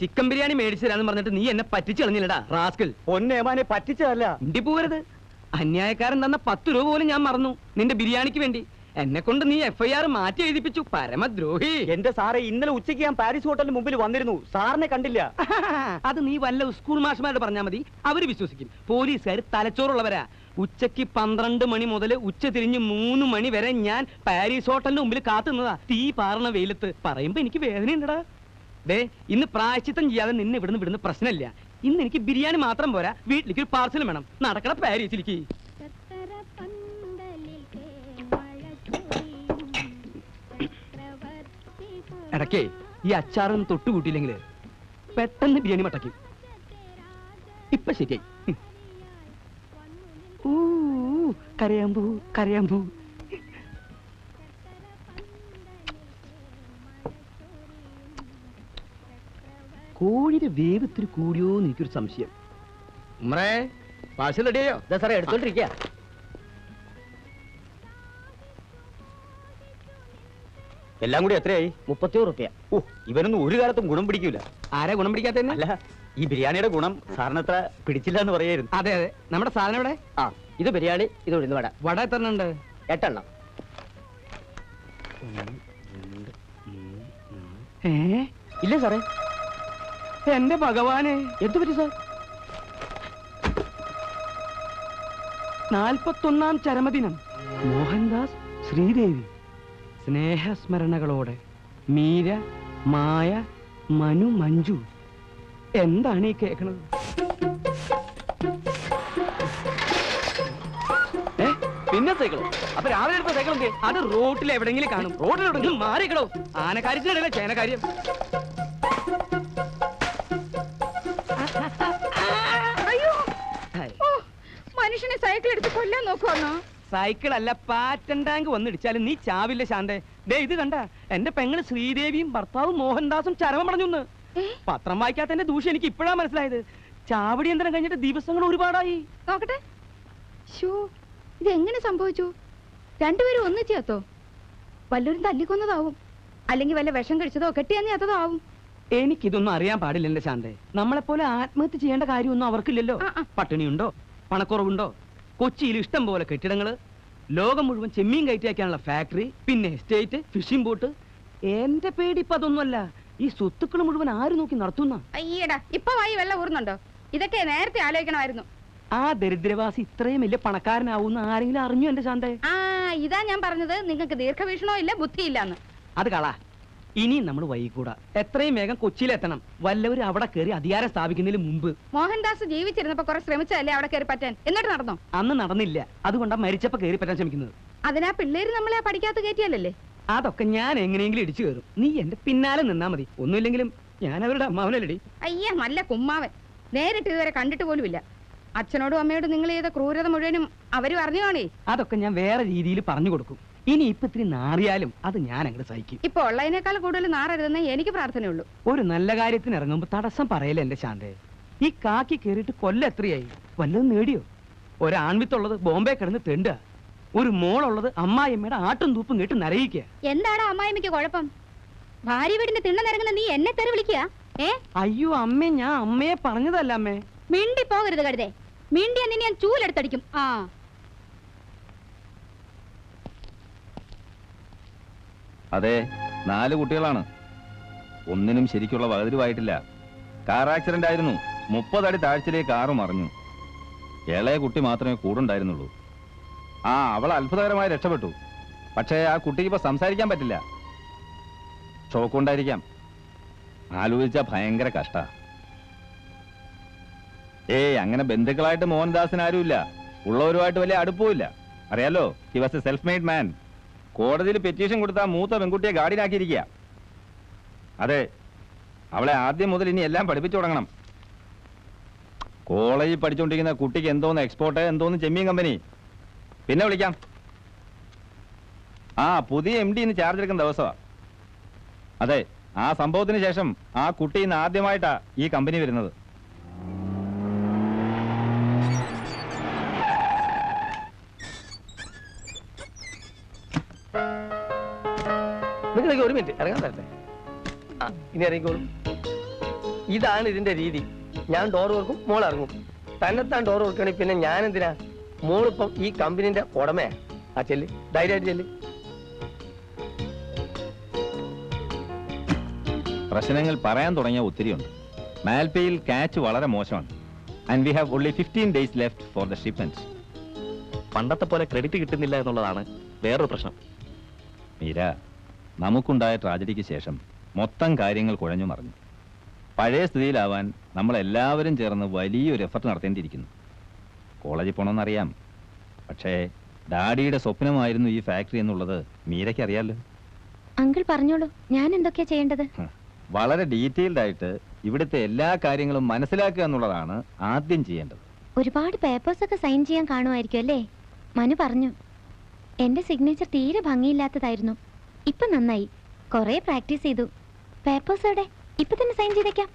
Chicken biryani മേടിച്ചു തരാന്ന് പറഞ്ഞിട്ട് നീ എന്നെ പറ്റിച്ചു കളഞ്ഞില്ലടാ റാസ്കിൽ. പൊന്നേമാനെ പറ്റിച്ചതല്ല. ഇണ്ടി പോകരുത് അന്യായക്കാരൻ തന്ന പത്ത് രൂപ പോലും ഞാൻ മറന്നു. നിന്റെ ബിരിയാണിക്ക് വേണ്ടി. എന്നെ കൊണ്ട് നീ എഫ്ഐആർ മാറ്റി എഴുതിപ്പിച്ചു. പരമദ്രോഹി. എന്റെ സാറെ ഇന്നലെ ഉച്ചയ്ക്ക് ഞാൻ പാരീസ് ഹോട്ടലിന് മുമ്പിൽ വന്നിരുന്നു. സാറിനെ കണ്ടില്ല. അത് നീ വല്ല സ്കൂൾ മാഷ്മാരോട് പറഞ്ഞാൽ മതി. അവർ വിശ്വസിക്കും. പോലീസുകാർ തലച്ചോറുള്ളവരാ. ഉച്ചയ്ക്ക് പന്ത്രണ്ട് മണി മുതൽ ഉച്ച തിരിഞ്ഞ് മൂന്ന് മണി വരെ ഞാൻ പാരീസ് ഹോട്ടലിന്റെ മുമ്പിൽ കാത്തുന്നതാ തീ പാറണ വെയിലത്ത്. പറയുമ്പോ എനിക്ക് വേദനയുണ്ടടാ. ദേ ഇന്ന് പ്രായച്ചിത്തം ചെയ്യാതെ നിന്നെ ഇവിടുന്ന് വിടുന്ന പ്രശ്നമില്ല. ഇന്ന് എനിക്ക് ബിരിയാണി മാത്രം പോരാ വീട്ടിലേക്ക് ഒരു പാർസൽ വേണം നടക്കണ പാരീസിലേക്ക് ഇടക്കേ ഈ അച്ചാറൊന്നും തൊട്ടുകൂട്ടിയില്ലെങ്കിൽ പെട്ടെന്ന് ബിരിയാണി മട്ടക്കും. ഇപ്പൊ ശരിയായി. കരയാമ്പൂ കരയാമ്പൂ കോഴിയുടെ വേവ് ഇത്തിരി കൂടിയോ എന്ന് എനിക്കൊരു സംശയം. സാറേ എടുത്തോണ്ടിരിക്കുക എല്ലാം കൂടി എത്രയായി? മുപ്പത്തിയോ റുപ്യ. ഓ ഇവനൊന്നും ഒരു കാലത്തും ഗുണം പിടിക്കൂല. ആരാ ഗുണം പിടിക്കാത്ത അല്ല ഈ ബിരിയാണിയുടെ ഗുണം സാറിനത്ര പിടിച്ചില്ല എന്ന് പറയായിരുന്നു. അതെ അതെ. നമ്മുടെ സാധനം ഇവിടെ ആ. ഇത് ബിരിയാണി ഇത് ഉഴുന്ന് വട. വട എത്ര ഉണ്ട്? എട്ടെണ്ണം. ഏ? ഇല്ല സാറേ. എന്റെ ഭഗവാനെ. എന്തു പറ്റി സാർ? നാൽപ്പത്തൊന്നാം ചരമദിനം. മോഹൻദാസ് ശ്രീദേവി. സ്നേഹസ്മരണകളോടെ മീര മായ മനു മഞ്ജു. എന്താണ് ഈ കേൾക്കണത്? പിന്നെ സൈക്കിളോ. അത് റോട്ടിൽ എവിടെങ്കിലും കാണും. റോട്ടിലെവിടെങ്കിലും മാറിക്കടോ ആനക്കാര്യത്തിനിടയിലെ ചേനക്കാര്യം. മനുഷ്യനെ സൈക്കിൾ എടുത്ത് കൊല്ലാൻ നോക്കുവാന്നോ? സൈക്കിൾ അല്ല പാറ്റൻ ടാങ്ക് വന്നിടിച്ചാലും നീ ചാവില്ല ശാന്തേ. ദേ ഇത് കണ്ട എന്റെ പെങ്ങൾ ശ്രീദേവിയും ഭർത്താവും മോഹൻദാസും ചരമം പറഞ്ഞു? പത്രം വായിക്കാത്തതിന്റെ ദൂഷ്യം എനിക്ക് ഇപ്പോഴാ മനസ്സിലായത്. ചാവടി യന്ത്രം കഴിഞ്ഞിട്ട് ദിവസങ്ങൾ ഒരുപാടായി. നോക്കട്ടെ. ഷോ ഇത് എങ്ങനെ സംഭവിച്ചു? രണ്ടുപേരും ഒന്നിച്ച് വല്ലൊരു വല്ലവരും തല്ലിക്കൊന്നതാവും. അല്ലെങ്കിൽ വല്ല വിഷം കഴിച്ചതോ കെട്ടിയാന്ന് ചത്തതോ ആവും എനിക്കിതൊന്നും അറിയാൻ പാടില്ല എന്റെ ശാന്തേ. നമ്മളെപ്പോലെ ആത്മഹത്യ ചെയ്യേണ്ട കാര്യമൊന്നും അവർക്കില്ലല്ലോ. പട്ടിണിയുണ്ടോ? പണക്കുറവുണ്ടോ? കൊച്ചിയിൽ ഇഷ്ടം പോലെ കെട്ടിടങ്ങൾ ലോകം മുഴുവൻ ചെമ്മീൻ കയറ്റി അയക്കാനുള്ള ഫാക്ടറി പിന്നെ എസ്റ്റേറ്റ് ഫിഷിംഗ് ബോട്ട് എന്റെ പേടി ഇപ്പൊ അതൊന്നുമല്ല. ഈ സ്വത്തുക്കൾ മുഴുവൻ ആര് നോക്കി നടത്തുന്ന? അയ്യടാ ഇപ്പൊ വായി വെള്ളം ഊർന്നുണ്ടോ ഇതൊക്കെ നേരത്തെ ആലോചിക്കണമായിരുന്നു. ആ ദരിദ്രവാസി ഇത്രയും വലിയ പണക്കാരനാവുന്ന ആരെങ്കിലും അറിഞ്ഞു എന്റെ ശാന്തേ? ആ ഇതാ ഞാൻ പറഞ്ഞത്. നിങ്ങൾക്ക് ദീർഘവീക്ഷണോ ഇല്ല ബുദ്ധിയില്ലാന്ന് അത് കള. ഇനിയും നമ്മൾ വൈകൂടാ. എത്രയും വേഗം കൊച്ചിയിലെത്തണം. വല്ലവരും അവിടെ കയറി അധികാരം സ്ഥാപിക്കുന്നതിന് മുമ്പ്. മോഹൻദാസ് ജീവിച്ചിരുന്നപ്പോ കുറെ ശ്രമിച്ചതല്ലേ അവിടെ കയറി പറ്റാൻ? എന്നിട്ട് നടന്നോ? അന്ന് നടന്നില്ല. അതുകൊണ്ടാ മരിച്ചപ്പോ കയറി പറ്റാൻ ശ്രമിക്കുന്നത്. അതിനാ പിള്ളേര് നമ്മളെ പഠിക്കാത്ത കയറ്റിയല്ലേ അതൊക്കെ ഞാൻ എങ്ങനെയെങ്കിലും ഇടിച്ചു കയറും. നീ എന്റെ പിന്നാലെ നിന്നാ മതി. ഒന്നുമില്ലെങ്കിലും ഞാൻ അവരുടെ അമ്മാവനല്ലടി. അയ്യ നല്ല കുമ്മാവൻ. നേരിട്ട് ഇതുവരെ കണ്ടിട്ട് പോലുമില്ല. അച്ഛനോടും അമ്മയോടും നിങ്ങൾ ചെയ്ത ക്രൂരത മുഴുവനും അവർ പറഞ്ഞു കാണേ അതൊക്കെ ഞാൻ വേറെ രീതിയിൽ പറഞ്ഞു കൊടുക്കും. ഇനി ഇപ്പൊ ഇത്തിരി നാറിയാലും അത് ഞാൻ അങ്ങോട്ട് സഹിക്കും. ഇപ്പൊ ഉള്ളതിനേക്കാൾ കൂടുതൽ നാറരുതെന്ന് എനിക്ക് പ്രാർത്ഥനയുള്ളൂ. ഒരു നല്ല കാര്യത്തിന് ഇറങ്ങുമ്പോ തടസ്സം പറയല എന്റെ ശാന്തേ. ഈ കാക്കി കയറിയിട്ട് കൊല്ലം എത്രയായി? വല്ലതും നേടിയോ? ഒരാൺവിത്തുള്ളത് ബോംബെ കിടന്ന് തെണ്ടുക ഒരു മോളുള്ളത് അമ്മായിയമ്മയുടെ ആട്ടും തൂപ്പും കേട്ട് നരയിക്കുക എന്താടാ അമ്മായിമ്മയ്ക്ക് കുഴപ്പം? ഭാര്യ വീടിന്റെ തിണ്ണ നിരങ്ങുന്ന നീ എന്നെ തെറി വിളിക്കുക ഏ? അയ്യോ അമ്മേ ഞാൻ അമ്മയെ പറഞ്ഞതല്ല അമ്മേ. മിണ്ടി പോകരുത് കരുതേ മിണ്ടിയാ നിന്നെ ഞാൻ ചൂലെടുത്തടിക്കും. ആ. അതെ നാല് കുട്ടികളാണ്. ഒന്നിനും ശരിക്കുള്ള വകതിരിവായിട്ടില്ല. കാർ ആക്സിഡന്റ് ആയിരുന്നു. മുപ്പതടി താഴ്ചയിലേക്ക് കാറ് മറിഞ്ഞു. ഇളയ കുട്ടി മാത്രമേ കൂടുണ്ടായിരുന്നുള്ളൂ. ആ അവൾ അത്ഭുതകരമായി രക്ഷപ്പെട്ടു. പക്ഷേ ആ കുട്ടിക്ക് ഇപ്പൊ സംസാരിക്കാൻ പറ്റില്ല. ഷോക്ക് ഉണ്ടായിരിക്കാം. ആലോചിച്ച ഭയങ്കര കഷ്ട. ഏയ് അങ്ങനെ ബന്ധുക്കളായിട്ട് മോഹൻദാസിന് ആരുമില്ല. ഉള്ളവരുമായിട്ട് വലിയ അടുപ്പവുമില്ല അറിയാലോ he was a self made man കോടതിയിൽ പെറ്റീഷൻ കൊടുത്ത മൂത്ത പെൺകുട്ടിയെ ഗാർഡിനാക്കിയിരിക്കുക അതെ അവളെ ആദ്യം മുതൽ ഇനി എല്ലാം പഠിപ്പിച്ചു തുടങ്ങണം. കോളേജിൽ പഠിച്ചുകൊണ്ടിരിക്കുന്ന കുട്ടിക്ക് എന്തോന്ന് എക്സ്പോർട്ട് എന്തോന്ന് ചെമ്മീൻ കമ്പനി പിന്നെ വിളിക്കാം. ആ പുതിയ എം ഡി ഇന്ന് ചാർജ് എടുക്കുന്ന ദിവസമാ. അതെ ആ സംഭവത്തിന് ശേഷം ആ കുട്ടി ഇന്ന് ആദ്യമായിട്ടാ ഈ കമ്പനി വരുന്നത്. നിങ്ങൾക്ക് ഒരു മിനിറ്റ്. ഇറങ്ങാൻ തരട്ടെ? ആ. ഇനി ഇറങ്ങിക്കോളൂ. ഇതാണ് ഇതിന്റെ രീതി. ഞാൻ ഡോർ ഓർക്കും മോൾ ഇറങ്ങും. തന്നെത്താൻ ഡോർ ഓർക്കുകയാണെങ്കിൽ പിന്നെ ഞാൻ എന്തിനാ? മോളിപ്പം ഈ കമ്പനിന്റെ ഉടമയാ. ആ ചെല്ല്. ധൈര്യമായിട്ട് ചെല്ല്. പ്രശ്നങ്ങൾ പറയാൻ തുടങ്ങിയ ഒത്തിരിയുണ്ട്. മാൽപേയിൽ കാച്ച് വളരെ മോശമാണ്. And we have only fifteen days left for the shipment പണ്ടത്തെ പോലെ ക്രെഡിറ്റ് കിട്ടുന്നില്ല എന്നുള്ളതാണ് വേറൊരു പ്രശ്നം. മീര നമുക്കുണ്ടായ ട്രാജഡിക്ക് ശേഷം മൊത്തം കാര്യങ്ങൾ കുഴഞ്ഞു മറിഞ്ഞു. പഴയ സ്ഥിതിയിലാവാൻ നമ്മളെല്ലാവരും ചേർന്ന് വലിയൊരു എഫർട്ട് നടത്തേണ്ടിയിരിക്കുന്നു. കോളേജിൽ പോകണമെന്നറിയാം പക്ഷേ ഡാഡിയുടെ സ്വപ്നമായിരുന്നു ഈ ഫാക്ടറി എന്നുള്ളത് മീരയ്ക്ക് അറിയാലോ. അങ്കിൾ പറഞ്ഞോളൂ ഞാൻ എന്തൊക്കെയാ ചെയ്യേണ്ടത്? വളരെ ഡീറ്റെയിൽഡ് ആയിട്ട് ഇവിടുത്തെ എല്ലാ കാര്യങ്ങളും മനസ്സിലാക്കുക എന്നുള്ളതാണ് ആദ്യം ചെയ്യേണ്ടത്. ഒരുപാട് പേപ്പേഴ്സ് ഒക്കെ സൈൻ ചെയ്യാൻ കാണുമായിരിക്കും അല്ലേ? മനു പറഞ്ഞു എന്റെ സിഗ്നേച്ചർ തീരെ ഭംഗിയില്ലാത്തതായിരുന്നു. ഇപ്പൊ നന്നായി. കൊറേ പ്രാക്ടീസ് ചെയ്തു. പേപ്പേഴ്സ് അവിടെ ഇപ്പൊ തന്നെ സൈൻ ചെയ്തേക്കാം.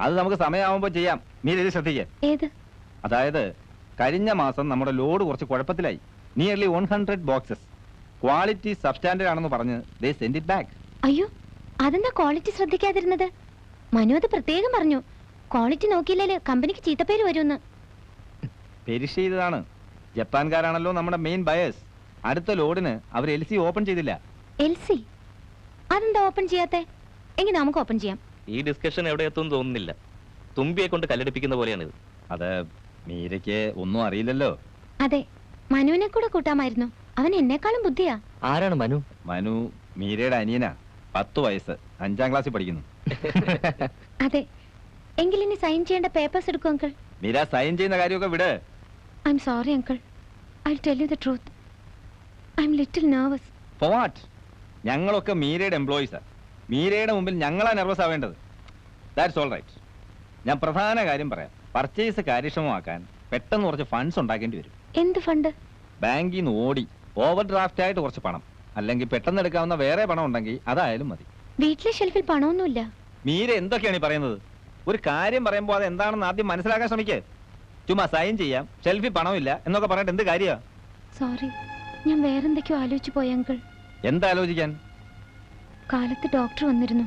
അത് നമുക്ക് സമയമാവുമ്പോ ചെയ്യാം. നീ ഇത് ശ്രദ്ധിക്കേ. ഏത്? അതായത് കഴിഞ്ഞ മാസം നമ്മുടെ ലോഡ് കുറച്ച് കുഴപ്പത്തിലായി. Nearly one hundred boxes quality substandard ആണെന്ന് പറഞ്ഞ് ദേ സെൻഡ് ഇറ്റ് ബാക്ക് അയ്യോ അതെന്താ ക്വാളിറ്റി ശ്രദ്ധിക്കാതിരുന്നത്? മനു അത് പ്രത്യേകം പറഞ്ഞു. ക്വാളിറ്റി നോക്കിയില്ലേ കമ്പനിക്ക് ചീത്തപ്പേര് വരുമെന്ന്. പെരിഷ് ചെയ്തതാണ്. ജപ്പാൻകാരാണല്ലോ നമ്മുടെ മെയിൻ ബയേഴ്സ് അടുത്ത ലോഡിന് അവർ എൽ സി ഓപ്പൺ ചെയ്തില്ല. എൽ സി അതെന്താ ഓപ്പൺ ചെയ്യാത്തെ? എങ്കിൽ നമുക്ക് ഓപ്പൺ ചെയ്യാം? ഈ ഡിസ്കഷൻ എവിടെ എത്തും തോന്നുന്നില്ല. തുമ്പിയെ കൊണ്ട് കല്ലെടുപ്പിക്കുന്ന പോലെയാണിത്. അത് മീരയ്ക്ക് ഒന്നും അറിയില്ലല്ലോ. അതെ മനുവിനെ കൂടെ കൂട്ടാമായിരുന്നു. അവൻ എന്നെക്കാളും ബുദ്ധിയാ. ആരാണ് മനു? മനു മീരയുടെ അനിയനാ. പത്ത് വയസ്സ്. അഞ്ചാം ക്ലാസ്സിൽ പഠിക്കുന്നു. അതെ എങ്കിൽ ഇനി സൈൻ ചെയ്യേണ്ട പേപ്പേഴ്സ് എടുക്കും അങ്കിൾ മീര സൈൻ ചെയ്യുന്ന കാര്യമൊക്കെ വിട്. I'm sorry uncle I tell you the truth I'm little nervous for what ഞങ്ങളൊക്കെ മീരയുടെ എംപ്ലോയീസാ മീരയുടെ മുമ്പിൽ ഞങ്ങളാ നെർവസ് ആവേണ്ടത്. ദാറ്റ്സ് ഓൾ റൈറ്റ് ഞാൻ പ്രധാന കാര്യം പറയാം. പർച്ചേസ് കാര്യക്ഷമമാക്കാൻ പെട്ടെന്ന് കുറച്ച് ഫണ്ട്സ് ഉണ്ടാക്കേണ്ടി വരും. എന്ത് ഫണ്ട് ബാങ്കിൽ നിന്ന് ഓടി ഓവർ ഡ്രാഫ്റ്റ് ആയിട്ട് കുറച്ച് പണം. അല്ലെങ്കിൽ പെട്ടെന്ന് എടുക്കാവുന്ന വേറെ പണം ഉണ്ടെങ്കിൽ അതായാലും മതി. വീട്ടിലെ ഷെൽഫിൽ പണമൊന്നുമില്ല. മീര എന്തൊക്കെയാണ് ഈ പറയുന്നത്? ഒരു കാര്യം പറയുമ്പോൾ അത് എന്താണെന്ന് ആദ്യം മനസ്സിലാക്കാൻ ശ്രമിക്കേ. ചുമ്മാ സൈൻ ചെയ്യാം. ഷെൽഫിൽ പണമില്ല എന്നൊക്കെ പറഞ്ഞിട്ട് എന്ത് കാര്യമാണ് സോറി ഞാൻ വേറെന്തൊക്കെയോ ആലോചിച്ചു പോയി അങ്കിൾ എന്താലോചിക്കാൻ? കാലത്ത് ഡോക്ടർ വന്നിരുന്നു.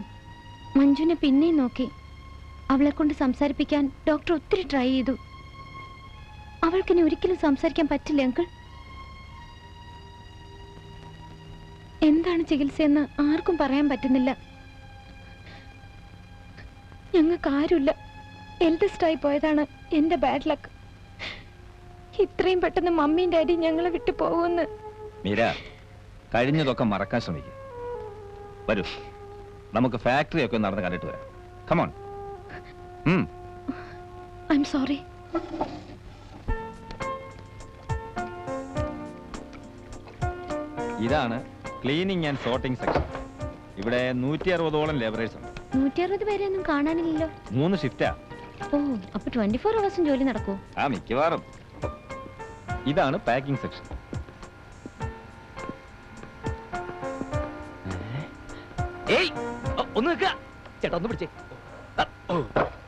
മഞ്ജുവിനെ പിന്നെയും നോക്കി. അവളെ കൊണ്ട് സംസാരിപ്പിക്കാൻ ഡോക്ടർ ഒത്തിരി ട്രൈ ചെയ്തു. അവൾക്കിനി ഒരിക്കലും സംസാരിക്കാൻ പറ്റില്ല അങ്കിൾ. എന്താണ് ചികിത്സയെന്ന് ആർക്കും പറയാൻ പറ്റുന്നില്ല. ഞങ്ങൾക്ക് ആരുമില്ല. എൽഡസ്റ്റായി പോയതാണ് എന്റെ ബാഡ് ലക്ക് ഇത്രയും പെട്ടെന്ന് മമ്മിയും ഡാഡിയും ഞങ്ങളെ വിട്ടു പോകുമെന്ന്. മീര കഴിഞ്ഞതൊക്കെ മറക്കാൻ ശ്രമിക്കും. വരൂ. നമുക്ക് ഫാക്ടറി ഒക്കെ നടന്ന് കണ്ടിട്ട് വരാം. കമോൺ ഐ എം സോറി ഇതാണ് ക്ലീനിങ് ആൻഡ് സോർട്ടിംഗ് സെക്ഷൻ. ഇവിടെ നൂറ്റി അറുപതോളം ലേബറേഴ്സ് ഉണ്ട്. നൂറ്റി അറുപത് പേരെയൊന്നും കാണാനില്ലല്ലോ. മൂന്ന് ഷിഫ്റ്റാ ഓ അപ്പൊ ട്വന്റി ഫോർ അവേഴ്സും ജോലി നടക്കൂ ആ മിക്കവാറും. ഇതാണ് പാക്കിംഗ് സെക്ഷൻ ഏയ് ഒന്ന് നിൽക്കുക ചേട്ടാ ഒന്ന് പിടിച്ചേ.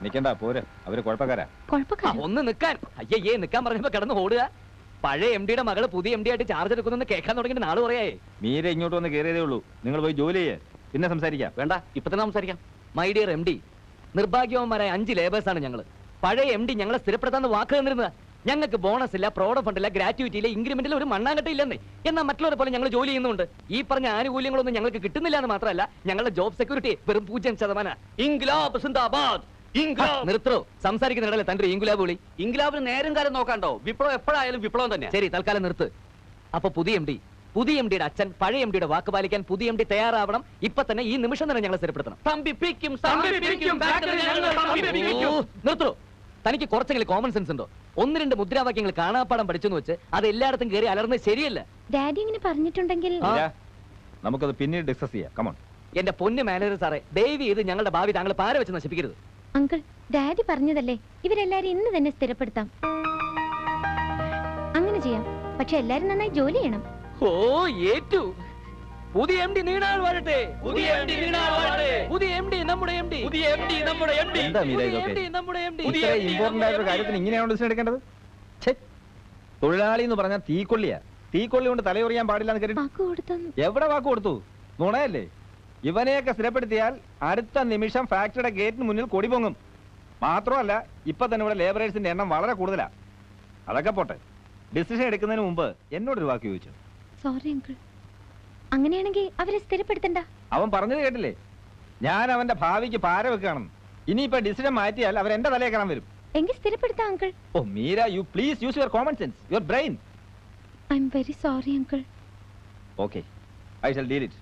നിക്കണ്ട പോര്. അവർ കുഴപ്പക്കാരാ. ആ, കുഴപ്പക്കാരോ ഒന്ന് നിൽക്കാൻ. അയ്യേ നിൽക്കാൻ പറഞ്ഞപ്പോ കിടന്ന് ഓടുക. പഴയ എം ഡിയുടെ മകൾ പുതിയ എം ഡി ആയിട്ട് ചാർജ് എടുക്കുന്നെന്ന് കേൾക്കാൻ തുടങ്ങിയിട്ട് നാൾ പറയായേ. മീര ഇങ്ങോട്ട് വന്ന് കയറിയതേ ഉള്ളൂ. നിങ്ങൾ പോയി ജോലി ചെയ്യേ. പിന്നെ സംസാരിക്കാം. വേണ്ട ഇപ്പൊ തന്നെ സംസാരിക്കാം. മൈ ഡിയർ എം ഡി നിർഭാഗ്യവന്മാരായ അഞ്ച് ലേബേഴ്സാണ് ആണ് ഞങ്ങൾ. പഴയ എം ഡി ഞങ്ങളെ സ്ഥിരപ്പെടുത്താന്ന് വാക്ക് തന്നിരുന്നത്. ഞങ്ങൾക്ക് ബോണസ് ഇല്ല പ്രോഡ ഫണ്ട് ഇല്ല ഗ്രാറ്റുവിറ്റി ഇല്ല ഇൻക്രിമെന്റിൽ ഒരു മണ്ണാങ്കട്ട ഇല്ലെന്നേ. എന്നാൽ മറ്റുള്ളവരെ പോലെ ഞങ്ങൾ ജോലി ചെയ്യുന്നുണ്ട്. ഈ പറഞ്ഞ ആനുകൂല്യങ്ങളൊന്നും ഞങ്ങൾക്ക് കിട്ടുന്നില്ല എന്ന് മാത്രമല്ല ഞങ്ങളുടെ ജോബ് സെക്യൂരിറ്റി വെറും പൂജ്യം ശതമാനം. നിർത്തോ. സംസാരിക്കുന്നിടല്ലേ തന്റെ ഇംഗ്ലാബ് വിളി. ഇംഗ്ലാബിന് നേരം കാലം നോക്കാണ്ടോ? വിപ്ലവം എപ്പോഴായാലും വിപ്ലവം തന്നെ. ശരി തൽക്കാലം നിർത്ത്. അപ്പൊ പുതിയ എം ഡി. പുതിയ എം ഡിയുടെ അച്ഛൻ പഴയ എം ഡിയുടെ വാക്ക് പാലിക്കാൻ പുതിയ എം ഡി തയ്യാറാവണം. ഇപ്പൊ തന്നെ ഈ നിമിഷം തന്നെ ഞങ്ങളെ സ്ഥിരപ്പെടുത്തണം. നിർത്തോ. തനിക്ക് കുറച്ചെങ്കിലും കോമൺ സെൻസ് ഉണ്ടോ? ഒന്ന് രണ്ട് മുദ്രാവാക്യങ്ങൾ കാണാപ്പാടം പഠിച്ചെന്ന് വെച്ച് അത് എല്ലായിടത്തും കയറി അലർന്നത് ശരിയല്ല. ഡാഡി ഇങ്ങനെ പറഞ്ഞിട്ടുണ്ടെങ്കിൽ നമുക്കത് പിന്നീട് ഡിസ്കസ് ചെയ്യാം. കമോൺ എന്റെ പൊന്ന് മാനേജർ സാറേ ദയവ് ചെയ്ത് ഞങ്ങളുടെ ഭാവി താങ്കൾ പാര വെച്ച് നശിപ്പിക്കരുത്. അങ്കിൾ ഡാഡി പറഞ്ഞതല്ലേ? ഇവരെല്ലാരും ഇന്ന് തന്നെ സ്ഥിരപ്പെടുത്താം. അങ്ങനെ ചെയ്യാം. പക്ഷെ എല്ലാരും നന്നായി ജോലി ചെയ്യണം. ഓ ഏറ്റു. പുതിയ എം ഡി നീണാൾ വരട്ടെ പുതിയ എം ഡി നീണാൾ വരട്ടെ പുതിയ എം ഡി നമ്മുടെ എം ഡി പുതിയ എം ഡി നമ്മുടെ എം ഡി എന്താ മീര ഇതൊക്കെ നമ്മുടെ എം ഡി ഇത്ര ഇമ്പോർട്ടന്റ് ആയിട്ടൊരു കാര്യത്തിന് ഇങ്ങനെയാണോ ഡിസിഷൻ എടുക്കേണ്ടത്? ഛെ, തൊഴിലാളി എന്ന് പറഞ്ഞാൽ തീക്കൊള്ളിയാ. തീക്കൊള്ളി കൊണ്ട് തലയുറിയാൻ പാടില്ല എന്ന് കരുതി. വാക്ക് കൊടുത്തെന്ന്. എവിടെ വാക്ക് കൊടുത്തു? നുണയല്ലേ? ഇവനെയൊക്കെ സ്ഥിരപ്പെടുത്തിയാൽ അടുത്ത നിമിഷം ഫാക്ടറിയുടെ ഗേറ്റിന് മുന്നിൽ കൊടി പൊങ്ങും. മാത്രമല്ല ഇപ്പൊ തന്നെ ഇവിടെ ലേബറേഴ്സിന്റെ എണ്ണം വളരെ കൂടുതലാ. അതൊക്കെ പോട്ടെ. ഡിസിഷൻ എടുക്കുന്നതിന് മുമ്പ് എന്നോടൊരു വാക്ക് ചോദിച്ചു? സോറി അങ്കിൾ അങ്ങനെയാണെങ്കിൽ അവരെ സ്ഥിരപ്പെടുത്തണ്ട. അവൻ പറഞ്ഞത് കേട്ടില്ലേ? ഞാൻ അവന്റെ ഭാവിക്ക് പാര വെക്കുകയാണെന്ന്. ഇനിയിപ്പോ ഡിസിഷൻ മാറ്റിയാൽ അവർ എന്റെ തലയെ കാണാൻ വരും. എങ്കിൽ സ്ഥിരപ്പെടുത്താം uncle. Oh Meera you please use your common sense your brain I'm very sorry uncle. Okay I shall deal it